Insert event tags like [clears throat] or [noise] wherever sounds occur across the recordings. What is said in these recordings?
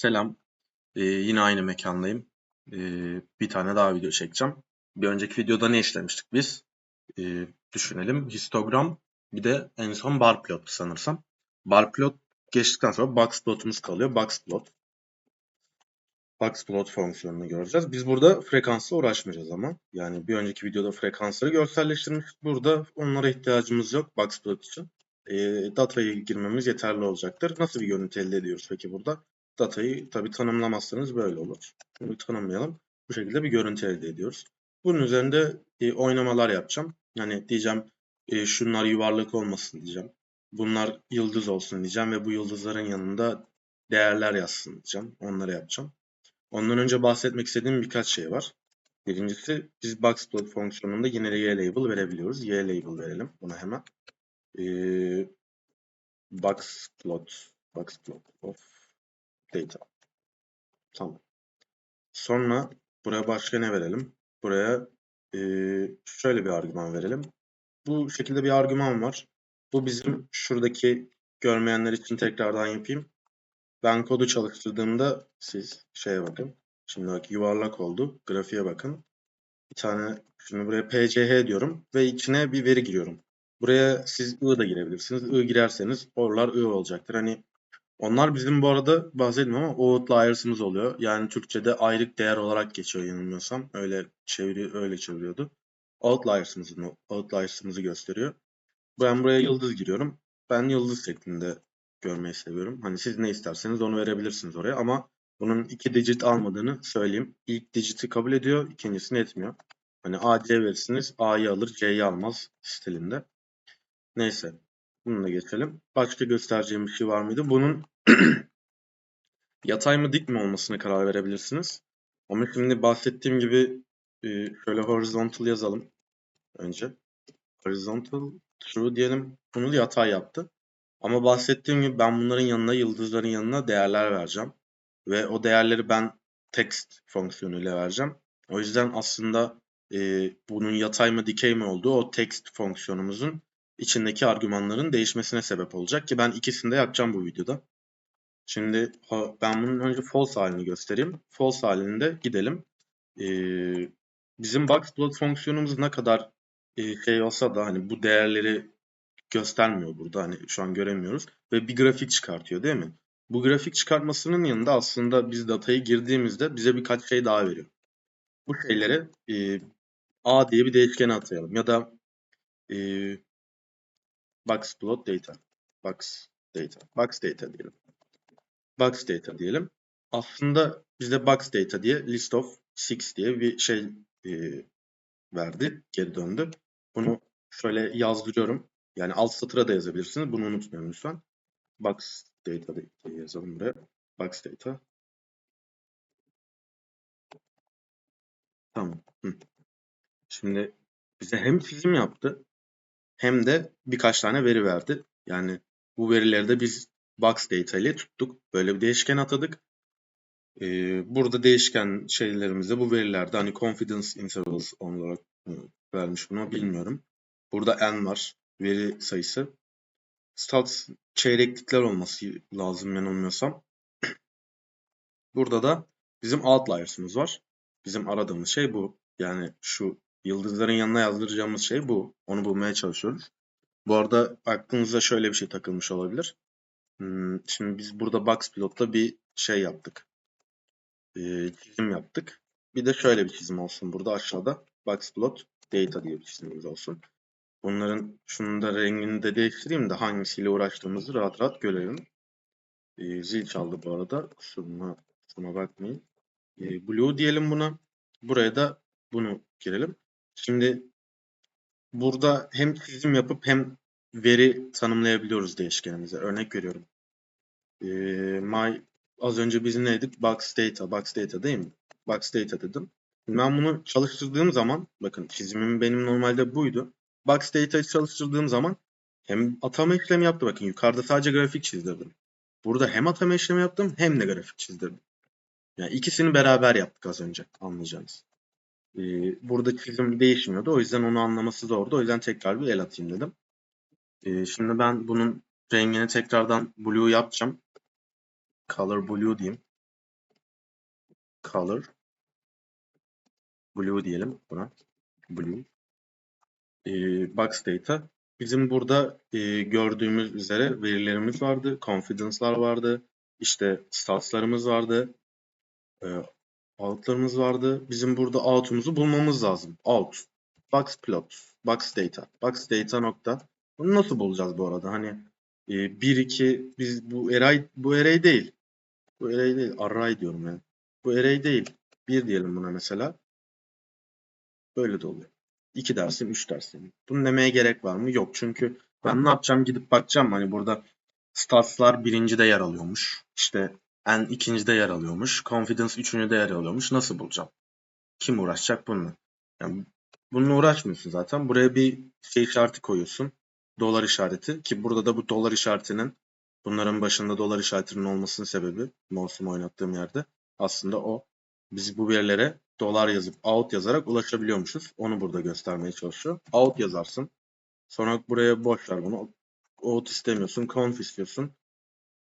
Selam. Ee, yine aynı mekandayım. Ee, bir tane daha video çekeceğim. Bir önceki videoda ne işlemiştik biz? Ee, düşünelim. Histogram bir de en son bar plot sanırsam. Bar plot geçtikten sonra box plotumuz kalıyor. Box plot. Box plot fonksiyonunu göreceğiz. Biz burada frekansla uğraşmayacağız ama. Yani bir önceki videoda frekansları görselleştirmiştik. Burada onlara ihtiyacımız yok box plot için. Ee, datayı girmemiz yeterli olacaktır. Nasıl bir görüntü elde ediyoruz peki burada? Datayı tabi tanımlamazsanız böyle olur. Bunu tanımlayalım. Bu şekilde bir görüntü elde ediyoruz. Bunun üzerinde e, oynamalar yapacağım. Yani diyeceğim e, şunlar yuvarlak olmasın diyeceğim. Bunlar yıldız olsun diyeceğim ve bu yıldızların yanında değerler yazsın diyeceğim. Onları yapacağım. Ondan önce bahsetmek istediğim birkaç şey var. Birincisi biz boxplot fonksiyonunda yine de y label verebiliyoruz. Y label verelim buna hemen. Ee, boxplot boxplot of data. Tamam. Sonra buraya başka ne verelim? Buraya e, şöyle bir argüman verelim. Bu şekilde bir argüman var. Bu bizim şuradaki görmeyenler için tekrardan yapayım. Ben kodu çalıştırdığımda siz şeye bakın. Şimdi bak yuvarlak oldu. Grafiğe bakın. Bir tane şimdi buraya pch diyorum ve içine bir veri giriyorum. Buraya siz i da girebilirsiniz. i girerseniz oralar i olacaktır. Hani onlar bizim bu arada bahsetmiyorum ama outliers'ımız oluyor. Yani Türkçe'de ayrık değer olarak geçiyor yanılmıyorsam. Öyle çeviri öyle çeviriyordu. Outliers'ımızı outliers'ımızı gösteriyor. Ben buraya yıldız giriyorum. Ben yıldız şeklinde görmeyi seviyorum. Hani siz ne isterseniz onu verebilirsiniz oraya ama bunun iki digit almadığını söyleyeyim. İlk digiti kabul ediyor, ikincisini etmiyor. Hani A, C verirsiniz, A'yı alır, C'yi almaz stilinde. Neyse. Bunu da geçelim. Başka göstereceğim bir şey var mıydı? Bunun [clears throat] yatay mı dik mi olmasına karar verebilirsiniz. Ama şimdi bahsettiğim gibi e, şöyle horizontal yazalım önce. Horizontal true diyelim. Bunu yatay yaptı. Ama bahsettiğim gibi ben bunların yanına, yıldızların yanına değerler vereceğim. Ve o değerleri ben text fonksiyonuyla vereceğim. O yüzden aslında e, bunun yatay mı dikey mi olduğu o text fonksiyonumuzun içindeki argümanların değişmesine sebep olacak ki ben ikisini de yapacağım bu videoda. Şimdi ben bunun önce false halini göstereyim. False halinde gidelim. Ee, bizim boxplot fonksiyonumuz ne kadar e, şey olsa da hani bu değerleri göstermiyor burada. Hani şu an göremiyoruz. Ve bir grafik çıkartıyor değil mi? Bu grafik çıkartmasının yanında aslında biz datayı girdiğimizde bize birkaç şey daha veriyor. Bu şeylere e, A diye bir değişkeni atayalım. Ya da e, box plot data. Box data. Box data diyelim. Box data diyelim. Aslında bize box data diye list of six diye bir şey e, verdi. Geri döndü. Bunu şöyle yazdırıyorum. Yani alt satıra da yazabilirsiniz. Bunu unutmayın lütfen. Box data diye yazalım buraya. Box data. Tamam. Şimdi bize hem çizim yaptı hem de birkaç tane veri verdi. Yani bu verileri de biz box data ile tuttuk. Böyle bir değişken atadık. Ee, burada değişken şeylerimizde bu verilerde hani confidence intervals olarak e, vermiş bunu bilmiyorum. Burada n var veri sayısı. Stats çeyreklikler olması lazım ben olmuyorsam. [clears throat] Burada da bizim outliers'ımız var. Bizim aradığımız şey bu. Yani şu Yıldızların yanına yazdıracağımız şey bu. Onu bulmaya çalışıyoruz. Bu arada aklınıza şöyle bir şey takılmış olabilir. Hmm, şimdi biz burada Box Pilot'ta bir şey yaptık. Ee, çizim yaptık. Bir de şöyle bir çizim olsun burada aşağıda. Box Pilot Data diye bir çizimimiz olsun. Bunların şunun da rengini de değiştireyim de hangisiyle uğraştığımızı rahat rahat görelim. Ee, zil çaldı bu arada. Kusuruma, kusuruma bakmayın. Ee, blue diyelim buna. Buraya da bunu girelim. Şimdi burada hem çizim yapıp hem veri tanımlayabiliyoruz değişkenimize. Örnek veriyorum. Ee, my az önce biz neydik? Box data, box data değil mi? Box data dedim. Ben bunu çalıştırdığım zaman bakın çizimim benim normalde buydu. Box data çalıştırdığım zaman hem atama işlemi yaptı. Bakın yukarıda sadece grafik çizdirdim. Burada hem atama işlemi yaptım hem de grafik çizdirdim. Yani ikisini beraber yaptık az önce anlayacağınız. Ee, burada çizim değişmiyordu. O yüzden onu anlaması zordu. O yüzden tekrar bir el atayım dedim. Ee, şimdi ben bunun rengini tekrardan blue yapacağım. Color blue diyeyim. color blue diyelim buna. Blue. E, box data. Bizim burada e, gördüğümüz üzere verilerimiz vardı. Confidence'lar vardı. İşte statslarımız vardı. E, out'larımız vardı. Bizim burada out'umuzu bulmamız lazım. Out. Box plot. Box data. Box data nokta. Bunu nasıl bulacağız bu arada? Hani e, 1 2 biz bu array bu array değil. Bu array değil. Array diyorum yani. Bu array değil. 1 diyelim buna mesela. Böyle de oluyor. 2 dersin, 3 dersin. Bunu demeye gerek var mı? Yok. Çünkü ben ne yapacağım? Gidip bakacağım. Hani burada statslar birincide yer alıyormuş. İşte en ikincide yer alıyormuş. Confidence üçüncüde yer alıyormuş. Nasıl bulacağım? Kim uğraşacak bununla? Yani bununla uğraşmıyorsun zaten. Buraya bir şey işareti koyuyorsun. Dolar işareti. Ki burada da bu dolar işaretinin bunların başında dolar işaretinin olmasının sebebi mouse'umu oynattığım yerde aslında o. Biz bu verilere dolar yazıp out yazarak ulaşabiliyormuşuz. Onu burada göstermeye çalışıyor. Out yazarsın. Sonra buraya boş ver bunu. Out istemiyorsun. Conf istiyorsun.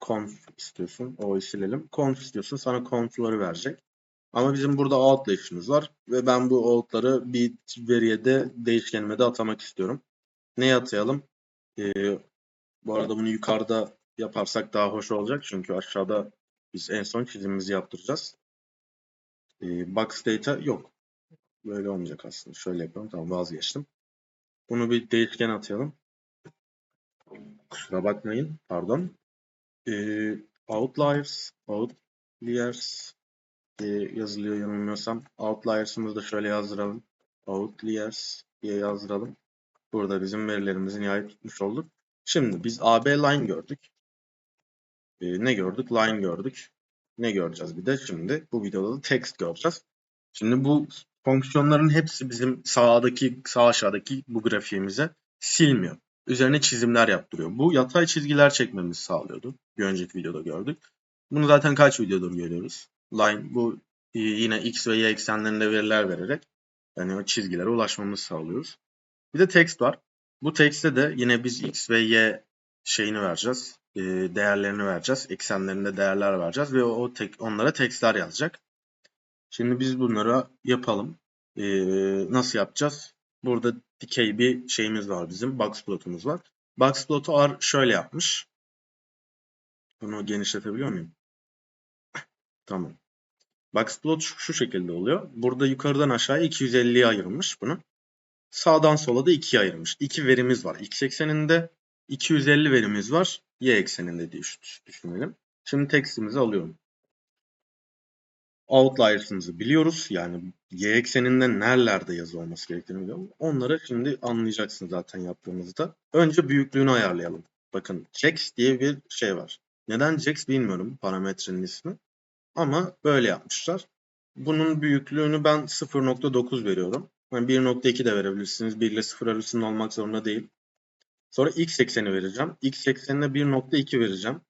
Conf istiyorsun. O'yu silelim. Conf istiyorsun. Sana conf'ları verecek. Ama bizim burada out'la işimiz var. Ve ben bu out'ları bir veriye de değişkenime de atamak istiyorum. Neye atayalım? Ee, bu arada bunu yukarıda yaparsak daha hoş olacak. Çünkü aşağıda biz en son çizimimizi yaptıracağız. Ee, box data yok. Böyle olmayacak aslında. Şöyle yapalım. Tamam vazgeçtim. Bunu bir değişken atayalım. Kusura bakmayın. Pardon. Ee, outliers, outliers diye yazılıyor yanılmıyorsam. Outliers'ımızı da şöyle yazdıralım. Outliers diye yazdıralım. Burada bizim verilerimizi nihayet tutmuş olduk. Şimdi biz AB line gördük. Ee, ne gördük? Line gördük. Ne göreceğiz bir de şimdi? Bu videoda da text göreceğiz. Şimdi bu fonksiyonların hepsi bizim sağdaki, sağ aşağıdaki bu grafiğimize silmiyor. Üzerine çizimler yaptırıyor. Bu yatay çizgiler çekmemizi sağlıyordu. Bir önceki videoda gördük. Bunu zaten kaç videodur görüyoruz. Line bu e, yine x ve y eksenlerinde veriler vererek yani o çizgilere ulaşmamızı sağlıyoruz. Bir de text var. Bu text'te de yine biz x ve y şeyini vereceğiz. E, değerlerini vereceğiz. Eksenlerinde değerler vereceğiz ve o tek, onlara textler yazacak. Şimdi biz bunları yapalım. E, nasıl yapacağız? Burada dikey bir şeyimiz var bizim. Box plotumuz var. Box plotu R şöyle yapmış. Bunu genişletebiliyor muyum? Tamam. Box plot şu, şu şekilde oluyor. Burada yukarıdan aşağıya 250'ye ayırmış bunu. Sağdan sola da 2'ye ayırmış. İki verimiz var. X ekseninde 250 verimiz var. Y ekseninde diye düşünelim. Şimdi textimizi alıyorum. Outliers'ımızı biliyoruz. Yani y ekseninde nerelerde yazı olması gerektiğini biliyorum. Onları şimdi anlayacaksın zaten yaptığımızda. Önce büyüklüğünü ayarlayalım. Bakın Jax diye bir şey var. Neden Jax bilmiyorum parametrenin ismi. Ama böyle yapmışlar. Bunun büyüklüğünü ben 0.9 veriyorum. Yani 1.2 de verebilirsiniz. 1 ile 0 arasında olmak zorunda değil. Sonra x ekseni vereceğim. X eksenine 1.2 vereceğim.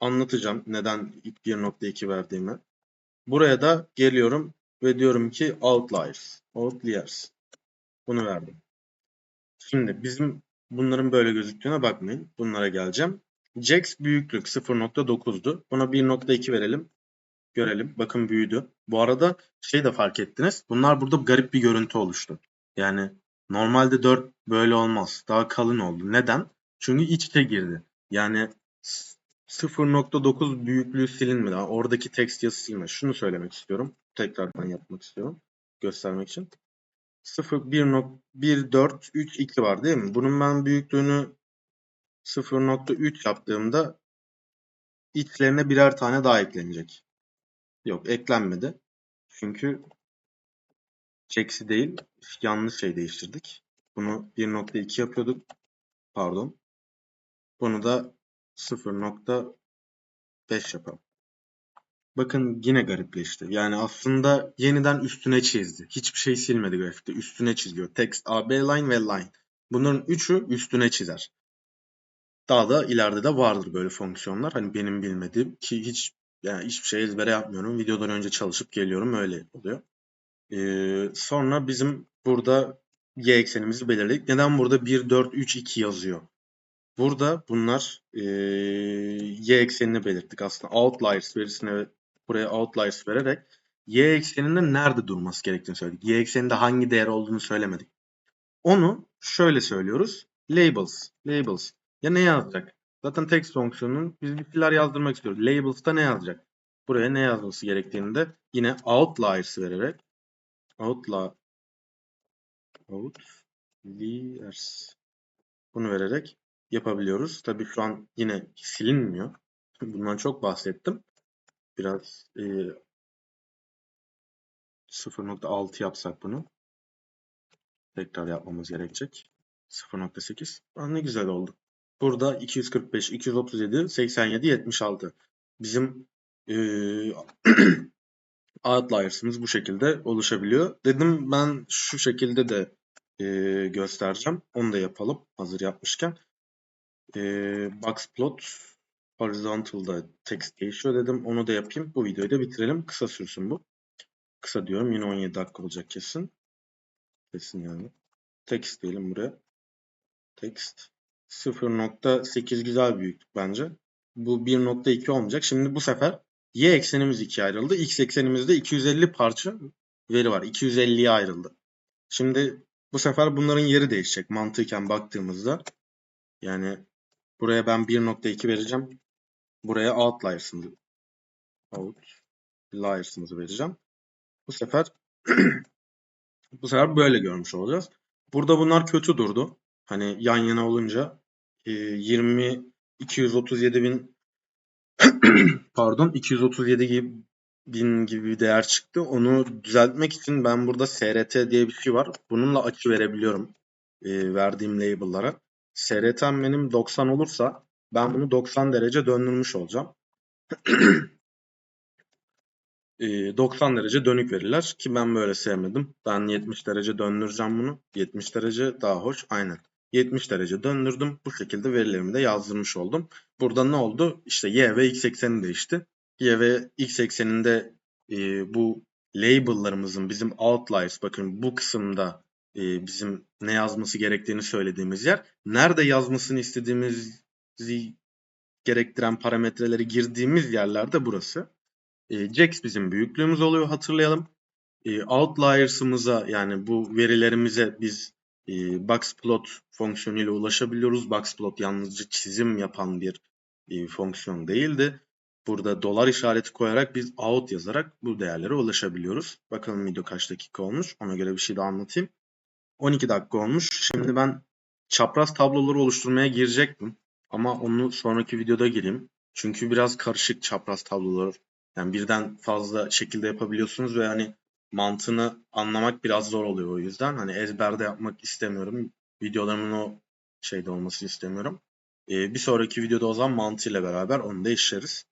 Anlatacağım neden 1.2 verdiğimi. Buraya da geliyorum ve diyorum ki outliers, outliers. Bunu verdim. Şimdi bizim bunların böyle gözüktüğüne bakmayın. Bunlara geleceğim. Jax büyüklük 0.9'du. Buna 1.2 verelim. Görelim. Bakın büyüdü. Bu arada şey de fark ettiniz. Bunlar burada garip bir görüntü oluştu. Yani normalde 4 böyle olmaz. Daha kalın oldu. Neden? Çünkü iç içe girdi. Yani 0.9 büyüklüğü silinmedi. Oradaki text silinmedi. Şunu söylemek istiyorum. Tekrardan yapmak istiyorum. Göstermek için. 0, 1, 1, 4, 3, 2 var değil mi? Bunun ben büyüklüğünü 0.3 yaptığımda içlerine birer tane daha eklenecek. Yok eklenmedi. Çünkü Jax'i değil yanlış şey değiştirdik. Bunu 1.2 yapıyorduk. Pardon. Bunu da 0.5 yapalım. Bakın yine garipleşti. Yani aslında yeniden üstüne çizdi. Hiçbir şey silmedi grafikte. Üstüne çiziyor. Text, AB line ve line. Bunların üçü üstüne çizer. Daha da ileride de vardır böyle fonksiyonlar. Hani benim bilmediğim ki hiç yani hiçbir şey ezbere yapmıyorum. Videodan önce çalışıp geliyorum öyle oluyor. Ee, sonra bizim burada y eksenimizi belirledik. Neden burada 1, 4, 3, 2 yazıyor? Burada bunlar e, y eksenini belirttik aslında. Outliers verisine buraya outliers vererek y ekseninde nerede durması gerektiğini söyledik. Y ekseninde hangi değer olduğunu söylemedik. Onu şöyle söylüyoruz. Labels. Labels. Ya ne yazacak? Zaten text fonksiyonunun biz bir şeyler yazdırmak istiyoruz. Labels'ta ne yazacak? Buraya ne yazması gerektiğini de yine outliers vererek outliers bunu vererek yapabiliyoruz. Tabii şu an yine silinmiyor. Bundan çok bahsettim. Biraz e, 0.6 yapsak bunu. Tekrar yapmamız gerekecek. 0.8. Aa, ne güzel oldu. Burada 245, 237, 87, 76. Bizim e, [clears throat] outliers'ımız bu şekilde oluşabiliyor. Dedim ben şu şekilde de e, göstereceğim. Onu da yapalım hazır yapmışken. E, boxplot horizontal'da text değişiyor dedim. Onu da yapayım. Bu videoyu da bitirelim. Kısa sürsün bu. Kısa diyorum. Yine 17 dakika olacak kesin. Kesin yani. Text diyelim buraya. Text. 0.8 güzel büyüklük bence. Bu 1.2 olmayacak. Şimdi bu sefer y eksenimiz ikiye ayrıldı. X eksenimizde 250 parça veri var. 250'ye ayrıldı. Şimdi bu sefer bunların yeri değişecek mantıken baktığımızda. Yani buraya ben 1.2 vereceğim. Buraya outliers'ımızı outliers'ımızı vereceğim. Bu sefer [clears throat] bu sefer böyle görmüş olacağız. Burada bunlar kötü durdu. Hani yan yana olunca e, 20 237 bin [clears throat] pardon 237 gibi bin gibi bir değer çıktı. Onu düzeltmek için ben burada SRT diye bir şey var. Bununla açı verebiliyorum e, verdiğim label'lara. SRT'm benim 90 olursa ben bunu 90 derece döndürmüş olacağım. [clears throat] e, 90 derece dönük verirler ki ben böyle sevmedim. Ben 70 derece döndüreceğim bunu. 70 derece daha hoş. Aynen. 70 derece döndürdüm. Bu şekilde verilerimi de yazdırmış oldum. Burada ne oldu? İşte y ve x ekseni değişti. Y ve x ekseninde e, bu label'larımızın bizim outliers bakın bu kısımda e, bizim ne yazması gerektiğini söylediğimiz yer. Nerede yazmasını istediğimizi gerektiren parametreleri girdiğimiz yerlerde burası. E, Jax bizim büyüklüğümüz oluyor hatırlayalım. E, outliers'ımıza yani bu verilerimize biz e, boxplot fonksiyonuyla ulaşabiliyoruz. Boxplot yalnızca çizim yapan bir e, fonksiyon değildi. Burada dolar işareti koyarak biz out yazarak bu değerlere ulaşabiliyoruz. Bakalım video kaç dakika olmuş. Ona göre bir şey daha anlatayım. 12 dakika olmuş. Şimdi ben çapraz tabloları oluşturmaya girecektim. Ama onu sonraki videoda gireyim. Çünkü biraz karışık çapraz tablolar. Yani birden fazla şekilde yapabiliyorsunuz ve hani mantığını anlamak biraz zor oluyor o yüzden. Hani ezberde yapmak istemiyorum. Videolarımın o şeyde olmasını istemiyorum. Ee, bir sonraki videoda o zaman mantığıyla beraber onu da işleriz.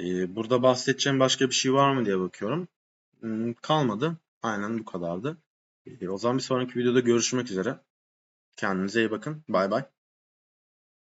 Ee, burada bahsedeceğim başka bir şey var mı diye bakıyorum. Hmm, kalmadı. Aynen bu kadardı. Ee, o zaman bir sonraki videoda görüşmek üzere. Kendinize iyi bakın. Bay bay.